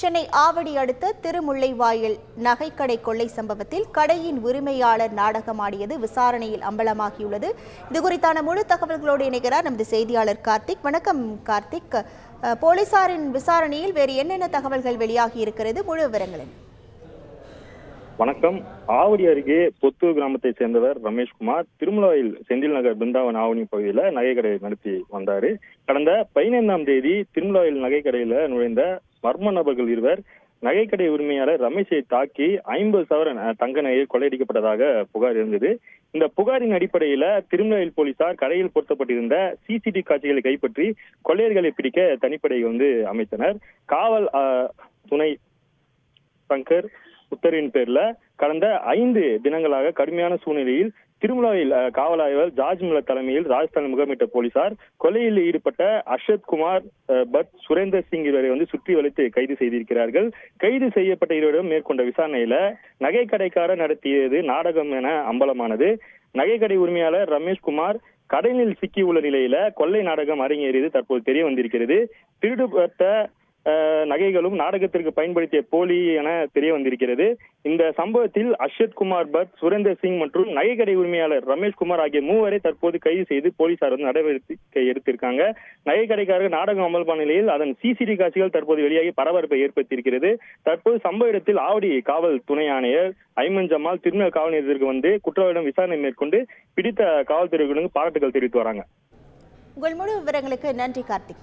சென்னை ஆவடி அடுத்த திருமுல்லைவாயில் நகைக்கடை கொள்ளை சம்பவத்தில் கடையின் உரிமையாளர் நாடகமாடியது விசாரணையில் அம்பலமாகியுள்ளது. இது குறித்தான முழு தகவல்களோடு இணைகிறார் நமது செய்தியாளர் கார்த்திக். வணக்கம் கார்த்திக். போலீசாரின் விசாரணையில் வேறு என்னென்ன தகவல்கள் வெளியாகி இருக்கிறது? முழு விவரங்கள் வணக்கம். ஆவடி அருகே பொத்தூர் கிராமத்தை சேர்ந்தவர் ரமேஷ்குமார் திருமலாயில் செந்தில் நகர் பிருந்தாவன் ஆவணி பகுதியில நகைக்கடை நடத்தி வந்தாரு. கடந்த பதினைந்தாம் தேதி திருமலாயில் நகைக்கடையில நுழைந்த மர்ம நபர்கள் இருவர் நகைக்கடை உரிமையாளர் ரமேஷை தாக்கி ஐம்பது சவரன் தங்க நகையை கொள்ளையடிக்கப்பட்டதாக புகார் இருந்தது. இந்த புகாரின் அடிப்படையில திருமலையில் போலீசார் கடையில் பொருத்தப்பட்டிருந்த சிசிடி காட்சிகளை கைப்பற்றி கொள்ளையர்களை பிடிக்க தனிப்படை வந்து அமைத்தனர். காவல் துணை சங்கர் உத்தரவின் பேர்ல கடந்த ஐந்து தினங்களாக கடுமையான சூழ்நிலையில் திருமலாவில் அஹ், காவல் ஆய்வர் ஜார்ஜ் மில்லர் தலைமையில் ராஜஸ்தான் முகாமிட்ட போலீசார் கொலையில் ஈடுபட்ட அர்ஷத் குமார் பட் சுரேந்தர் சிங் இருவரை வந்து சுற்றி வளைத்து கைது செய்திருக்கிறார்கள். கைது செய்யப்பட்ட இருவரிடம் மேற்கொண்ட விசாரணையில நகை கடைக்காரர் நடத்தியது நாடகம் என அம்பலமானது. நகைக்கடை உரிமையாளர் ரமேஷ்குமார் கடனில் சிக்கியுள்ள நிலையில கொள்ளை நாடகம் அரங்கேறியது தற்போது தெரிய வந்திருக்கிறது. திருடுபட்ட நகைகளும் நாடகத்திற்கு பயன்படுத்திய போலி என தெரிய வந்திருக்கிறது. இந்த சம்பவத்தில் அர்ஷத் குமார் பட் சுரேந்தர் சிங் மற்றும் நகைக்கடை உரிமையாளர் ரமேஷ் குமார் ஆகிய மூவரை தற்போது கைது செய்து போலீசார் வந்து நடவடிக்கை எடுத்திருக்காங்க. நகைக்கடைக்காரர்கள் நாடகம் அமல்பான நிலையில் அதன் சிசிடி காட்சிகள் தற்போது வெளியாகி பரபரப்பை ஏற்படுத்தியிருக்கிறது. தற்போது சம்பவ இடத்தில் ஆவடி காவல் துணை ஆணையர் ஐமன் ஜமால் திருநெல் காவல் நிலையத்திற்கு வந்து குற்றவாளியிடம் விசாரணை மேற்கொண்டு பிடித்த காவல்துறையினருக்கு பாராட்டுகள் தெரிவித்து வராங்க. உங்கள் முழு விவரங்களுக்கு நன்றி கார்த்திக்.